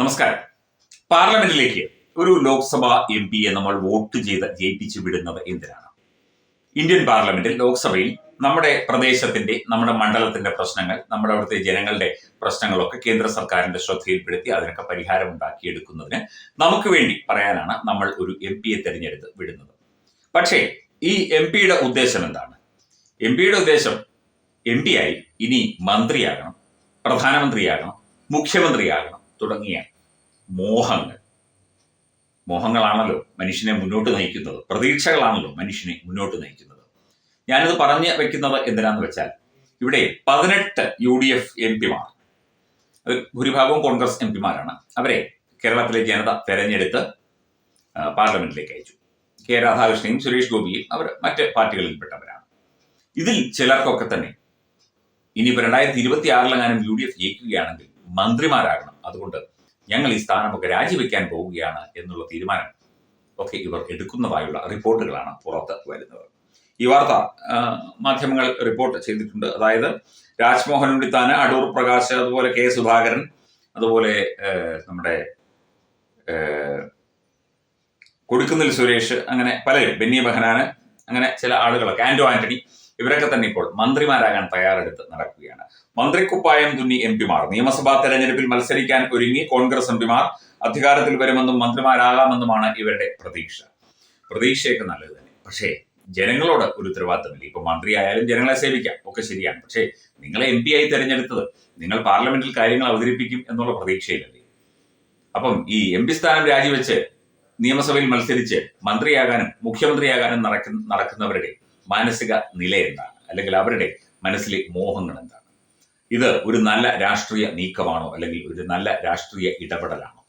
നമസ്കാരം. പാർലമെന്റിലേക്ക് ഒരു ലോക്സഭാ എം പിയെ നമ്മൾ വോട്ട് ചെയ്ത് ജയിപ്പിച്ചു വിടുന്നത് എന്തിനാണ്? ഇന്ത്യൻ പാർലമെന്റിൽ ലോക്സഭയിൽ നമ്മുടെ പ്രദേശത്തിന്റെ നമ്മുടെ മണ്ഡലത്തിന്റെ പ്രശ്നങ്ങൾ നമ്മുടെ അവിടുത്തെ ജനങ്ങളുടെ പ്രശ്നങ്ങളൊക്കെ കേന്ദ്ര സർക്കാരിന്റെ ശ്രദ്ധയിൽപ്പെടുത്തി അതിനൊക്കെ പരിഹാരം ഉണ്ടാക്കിയെടുക്കുന്നതിന് നമുക്ക് വേണ്ടി പറയാനാണ് നമ്മൾ ഒരു എം പിയെ തെരഞ്ഞെടുത്ത് വിടുന്നത്. പക്ഷേ ഈ എം പിയുടെ ഉദ്ദേശം എന്താണ്? എം പിയുടെ ഉദ്ദേശം എം പി ആയി ഇനി മന്ത്രിയാകണം പ്രധാനമന്ത്രിയാകണം മുഖ്യമന്ത്രിയാകണം. തുടങ്ങിയ മോഹങ്ങൾ. മോഹങ്ങളാണല്ലോ മനുഷ്യനെ മുന്നോട്ട് നയിക്കുന്നത്. പ്രതീക്ഷകളാണല്ലോ മനുഷ്യനെ മുന്നോട്ട് നയിക്കുന്നത്. ഞാനിത് പറഞ്ഞു വെക്കുന്നത് എന്തിനാന്ന് വെച്ചാൽ ഇവിടെ പതിനെട്ട് യു ഡി എഫ് എം പിമാർ അത് ഭൂരിഭാഗവും കോൺഗ്രസ് എം പിമാരാണ്. അവരെ കേരളത്തിലെ ജനത തെരഞ്ഞെടുത്ത് പാർലമെന്റിലേക്ക് അയച്ചു. കെ രാധാകൃഷ്ണനും സുരേഷ് ഗോപിയും അവർ മറ്റ് പാർട്ടികളിൽപ്പെട്ടവരാണ്. ഇതിൽ ചിലർക്കൊക്കെ തന്നെ ഇനിയിപ്പോൾ രണ്ടായിരത്തി ഇരുപത്തി ആറിലെങ്ങാനും യു ഡി എഫ് ജയിക്കുകയാണെങ്കിൽ മന്ത്രിമാരാകണം. അതുകൊണ്ട് ഞങ്ങൾ ഈ സ്ഥാനമൊക്കെ രാജിവെക്കാൻ പോവുകയാണ് എന്നുള്ള തീരുമാനം ഒക്കെ ഇവർ എടുക്കുന്നതായുള്ള റിപ്പോർട്ടുകളാണ് പുറത്ത് വരുന്നത്. ഈ വാർത്ത മാധ്യമങ്ങൾ റിപ്പോർട്ട് ചെയ്തിട്ടുണ്ട്. അതായത് രാജ്മോഹൻ ഉണ്ണിത്താന് അടൂർ പ്രകാശ് അതുപോലെ കെ സുധാകരൻ അതുപോലെ നമ്മുടെ കൊടുക്കുന്നിൽ സുരേഷ് അങ്ങനെ പലരും ബെന്നി ബെഹനാന് അങ്ങനെ ചില ആളുകളൊക്കെ ആന്റോ ആന്റണി ഇവരൊക്കെ തന്നെ ഇപ്പോൾ മന്ത്രിമാരാകാൻ തയ്യാറെടുത്ത് നടക്കുകയാണ്. മന്ത്രിക്കുപ്പായം തുന്നി എം പിമാർ. നിയമസഭാ തെരഞ്ഞെടുപ്പിൽ മത്സരിക്കാൻ ഒരുങ്ങി കോൺഗ്രസ് എം പിമാർ അധികാരത്തിൽ വരുമെന്നും മന്ത്രിമാരാകാമെന്നുമാണ് ഇവരുടെ പ്രതീക്ഷ. പ്രതീക്ഷയൊക്കെ നല്ലത് തന്നെ. പക്ഷേ ജനങ്ങളോട് ഒരു ഉത്തരവാദിത്തമില്ല. ഇപ്പൊ മന്ത്രിയായാലും ജനങ്ങളെ സേവിക്കാം. ഒക്കെ ശരിയാണ്. പക്ഷേ നിങ്ങളെ എം ആയി തെരഞ്ഞെടുത്തത് നിങ്ങൾ പാർലമെന്റിൽ കാര്യങ്ങൾ അവതരിപ്പിക്കും എന്നുള്ള പ്രതീക്ഷയിലല്ലേ? അപ്പം ഈ എം പി സ്ഥാനം രാജിവെച്ച് നിയമസഭയിൽ മത്സരിച്ച് മന്ത്രിയാകാനും മുഖ്യമന്ത്രിയാകാനും നടക്കുന്ന നടക്കുന്നവരുടെ മാനസിക നില എന്താണ്? അല്ലെങ്കിൽ അവരുടെ മനസ്സിലെ മോഹങ്ങൾ എന്താണ്? ഇത് ഒരു നല്ല രാഷ്ട്രീയ നീക്കമാണോ? അല്ലെങ്കിൽ ഒരു നല്ല രാഷ്ട്രീയ ഇടപെടലാണോ?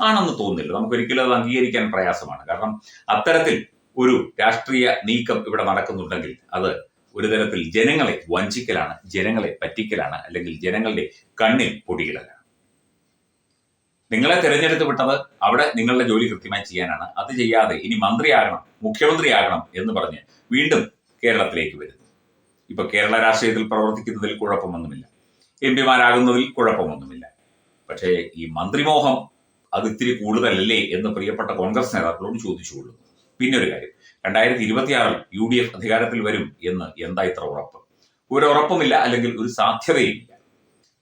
ആണെന്ന് തോന്നുന്നില്ല. നമുക്ക് ഒരിക്കലും അത് അംഗീകരിക്കാൻ പ്രയാസമാണ്. കാരണം അത്തരത്തിൽ ഒരു രാഷ്ട്രീയ നീക്കം ഇവിടെ നടക്കുന്നുണ്ടെങ്കിൽ അത് ഒരു തരത്തിൽ ജനങ്ങളെ വഞ്ചിക്കലാണ് ജനങ്ങളെ പറ്റിക്കലാണ് അല്ലെങ്കിൽ ജനങ്ങളുടെ കണ്ണിൽ പൊടിയിടലാണ്. നിങ്ങളെ തിരഞ്ഞെടുത്ത് വിട്ടത് അവിടെ നിങ്ങളുടെ ജോലി കൃത്യമായി ചെയ്യാനാണ്. അത് ചെയ്യാതെ ഇനി മന്ത്രിയാകണം മുഖ്യമന്ത്രിയാകണം എന്ന് പറഞ്ഞ് വീണ്ടും കേരളത്തിലേക്ക് വരുന്നത് ഇപ്പൊ കേരള രാഷ്ട്രീയത്തിൽ പ്രവർത്തിക്കുന്നതിൽ കുഴപ്പമൊന്നുമില്ല. എം പിമാരാകുന്നതിൽ കുഴപ്പമൊന്നുമില്ല. പക്ഷേ ഈ മന്ത്രിമോഹം അത് ഇത്തിരി കൂടുതലല്ലേ എന്ന് പ്രിയപ്പെട്ട കോൺഗ്രസ് നേതാക്കളോട് ചോദിച്ചുകൊള്ളുന്നു പിന്നെ ഒരു കാര്യം രണ്ടായിരത്തി ഇരുപത്തിയാറിൽ യു ഡി എഫ് അധികാരത്തിൽ വരും എന്ന് എന്താ ഇത്ര ഉറപ്പ്? ഒരു ഉറപ്പുമില്ല അല്ലെങ്കിൽ ഒരു സാധ്യതയുമില്ല.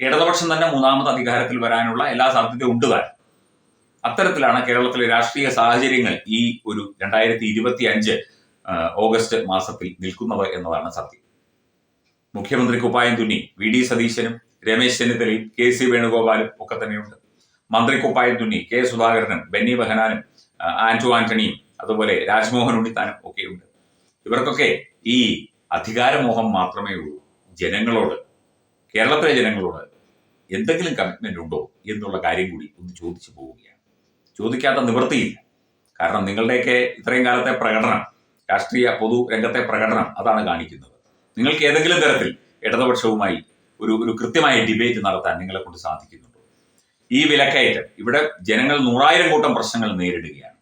ഇടതുപക്ഷം തന്നെ മൂന്നാമത് അധികാരത്തിൽ വരാനുള്ള എല്ലാ സാധ്യതയും ഉണ്ട് താൻ അത്തരത്തിലാണ് കേരളത്തിലെ രാഷ്ട്രീയ സാഹചര്യങ്ങൾ ഈ ഒരു രണ്ടായിരത്തി ഇരുപത്തി അഞ്ച് ഓഗസ്റ്റ് മാസത്തിൽ നിൽക്കുന്നത് എന്നതാണ് സത്യം. മുഖ്യമന്ത്രി കുപ്പായം തുന്നി വി ഡി സതീശനും രമേശ് ചെന്നിത്തലയും കെ സി വേണുഗോപാലും ഒക്കെ തന്നെയുണ്ട്. മന്ത്രി കുപ്പായം തുന്നി കെ സുധാകരനും ബെന്നി ബെഹനാനും ആന്റോ ആന്റണിയും അതുപോലെ രാജ്മോഹൻ ഉണ്ണിത്താനും ഒക്കെയുണ്ട് ഇവർക്കൊക്കെ ഈ അധികാരമോഹം മാത്രമേ ഉള്ളൂ. ജനങ്ങളോട് കേരളത്തിലെ ജനങ്ങളോട് എന്തെങ്കിലും കമ്മിറ്റ്മെന്റ് ഉണ്ടോ എന്നുള്ള കാര്യം കൂടി ഒന്ന് ചോദിച്ചു പോവുകയാണ്. ചോദിക്കാത്ത നിവൃത്തിയില്ല. കാരണം നിങ്ങളുടെയൊക്കെ ഇത്രയും കാലത്തെ പ്രകടനം രാഷ്ട്രീയ പൊതു രംഗത്തെ പ്രകടനം അതാണ് കാണിക്കുന്നത്. നിങ്ങൾക്ക് ഏതെങ്കിലും തരത്തിൽ ഇടതുപക്ഷവുമായി ഒരു ഒരു കൃത്യമായ ഡിബേറ്റ് നടത്താൻ നിങ്ങളെ കൊണ്ട് സാധിക്കുന്നുണ്ടോ? ഈ വിലക്കയറ്റം ഇവിടെ ജനങ്ങൾ നൂറായിരം കൂട്ടം പ്രശ്നങ്ങൾ നേരിടുകയാണ്.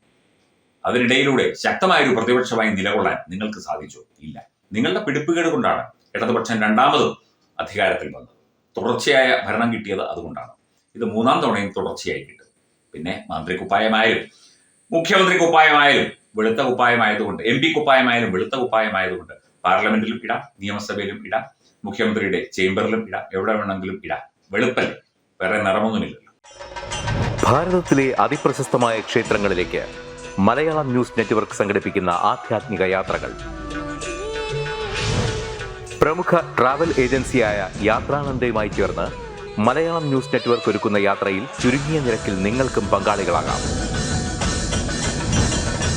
അതിനിടയിലൂടെ ശക്തമായ ഒരു പ്രതിപക്ഷമായി നിലകൊള്ളാൻ നിങ്ങൾക്ക് സാധിച്ചോ? ഇല്ല. നിങ്ങളുടെ പിടിപ്പുകേട് കൊണ്ടാണ് ഇടതുപക്ഷം രണ്ടാമതും അധികാരത്തിൽ വന്നത്. തുടർച്ചയായ ഭരണം കിട്ടിയത് അതുകൊണ്ടാണ്. ഇത് മൂന്നാം തവണയും തുടർച്ചയായി കിട്ടും. പിന്നെ മന്ത്രി കുപ്പായമായാലും മുഖ്യമന്ത്രി കുപ്പായമായാലും വെളുത്ത കുപ്പായമായതുകൊണ്ട് എം പി കുപ്പായമായാലും വെളുത്ത കുപ്പായമായതുകൊണ്ട് പാർലമെന്റിലും ഇടാം നിയമസഭയിലും ഇടാം മുഖ്യമന്ത്രിയുടെ ചേംബറിലും ഇടാം എവിടെ വേണമെങ്കിലും ഇടാം. വെളുപ്പല്ലേ? വേറെ നിറമൊന്നുമില്ലല്ലോ. ഭാരതത്തിലെ അതിപ്രശസ്തമായ ക്ഷേത്രങ്ങളിലേക്ക് മലയാളം ന്യൂസ് നെറ്റ്വർക്ക് സംഘടിപ്പിക്കുന്ന ആധ്യാത്മിക യാത്രകൾ. പ്രമുഖ ട്രാവൽ ഏജൻസിയായ യാത്രാനന്ദയുമായി ചേർന്ന് മലയാളം ന്യൂസ് നെറ്റ്വർക്ക് ഒരുക്കുന്ന യാത്രയിൽ ചുരുങ്ങിയ നിരക്കിൽ നിങ്ങൾക്കും പങ്കാളികളാകാം.